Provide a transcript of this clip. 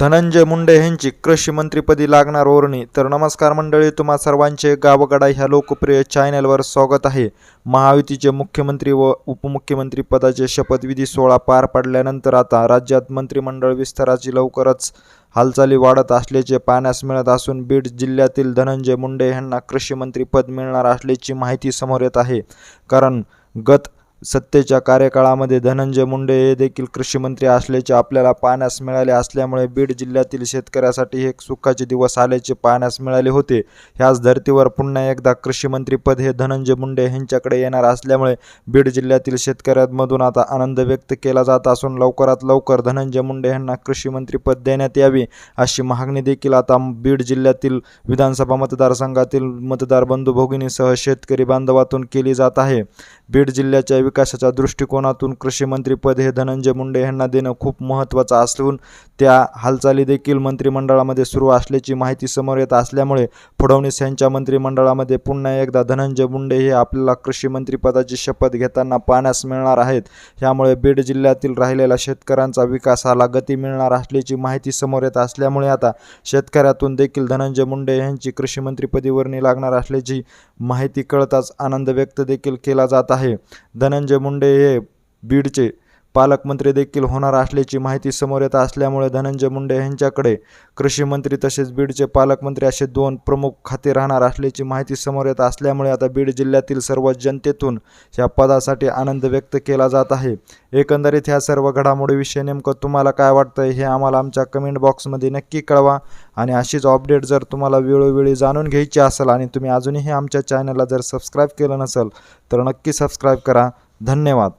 धनंजय मुंडे यांची कृषी मंत्रीपदी लागणार ओरणी. तर नमस्कार मंडळी तुम्हा सर्वांचे गावगडा ह्या लोकप्रिय चॅनलवर स्वागत आहे. महायुतीचे मुख्यमंत्री व उपमुख्यमंत्री पदाचे शपथविधी सोहळा पार पडल्यानंतर आता राज्यात मंत्रिमंडळ विस्ताराची लवकरच हालचाली वाढत असल्याचे पाहण्यास मिळत असून बीड जिल्ह्यातील धनंजय मुंडे यांना कृषी मंत्रीपद मिळणार असल्याची माहिती समोर येत आहे. कारण गत सत्तेच्या कार्यकाळामध्ये धनंजय मुंडे हे देखील कृषीमंत्री असल्याचे आपल्याला पाहण्यास मिळाले असल्यामुळे बीड जिल्ह्यातील शेतकऱ्यासाठी हे एक सुखाचे दिवस आल्याचे पाहण्यास मिळाले होते. ह्याच धर्तीवर पुन्हा एकदा कृषीमंत्रीपद हे धनंजय मुंडे यांच्याकडे येणार असल्यामुळे बीड जिल्ह्यातील शेतकऱ्यांमधून आता आनंद व्यक्त केला जात असून लवकरात लवकर धनंजय मुंडे यांना कृषीमंत्रीपद देण्यात यावे अशी मागणी देखील आता बीड जिल्ह्यातील विधानसभा मतदारसंघातील मतदार बंधू भगिनीसह शेतकरी बांधवातून केली जात आहे. बीड जिल्ह्याच्या विकासाच्या दृष्टिकोनातून कृषी मंत्रीपद हे धनंजय मुंडे यांना देणं खूप महत्त्वाचं असून त्या हालचाली देखील मंत्रिमंडळामध्ये सुरू असल्याची माहिती समोर येत असल्यामुळे फडणवीस यांच्या मंत्रिमंडळामध्ये पुन्हा एकदा धनंजय मुंडे हे आपल्याला कृषीमंत्रीपदाची शपथ घेताना पाहण्यास मिळणार आहेत. यामुळे बीड जिल्ह्यातील राहिलेल्या शेतकऱ्यांचा विकासाला गती मिळणार असल्याची माहिती समोर येत असल्यामुळे आता शेतकऱ्यातून देखील धनंजय मुंडे यांची कृषी वर्णी लागणार असल्याची माहिती कळताच आनंद व्यक्त देखील केला जात आहे. धनंजय धनंजय मुंडे हे बीडचे पालकमंत्री देखील होणार असल्याची माहिती समोर येत असल्यामुळे धनंजय मुंडे यांच्याकडे कृषी मंत्री तसेच बीडचे पालकमंत्री असे दोन प्रमुख खाते राहणार असल्याची माहिती समोर येत असल्यामुळे आता बीड जिल्ह्यातील सर्व जनतेतून या पदासाठी आनंद व्यक्त केला जात आहे. एकंदरीत ह्या सर्व घडामोडीविषयी नेमकं तुम्हाला काय वाटतं हे आम्हाला आमच्या कमेंट बॉक्समध्ये नक्की कळवा आणि अशीच अपडेट जर तुम्हाला वेळोवेळी जाणून घ्यायची असेल आणि तुम्ही अजूनही आमच्या चॅनलला जर सबस्क्राईब केलं नसेल तर नक्की सबस्क्राईब करा. धन्यवाद.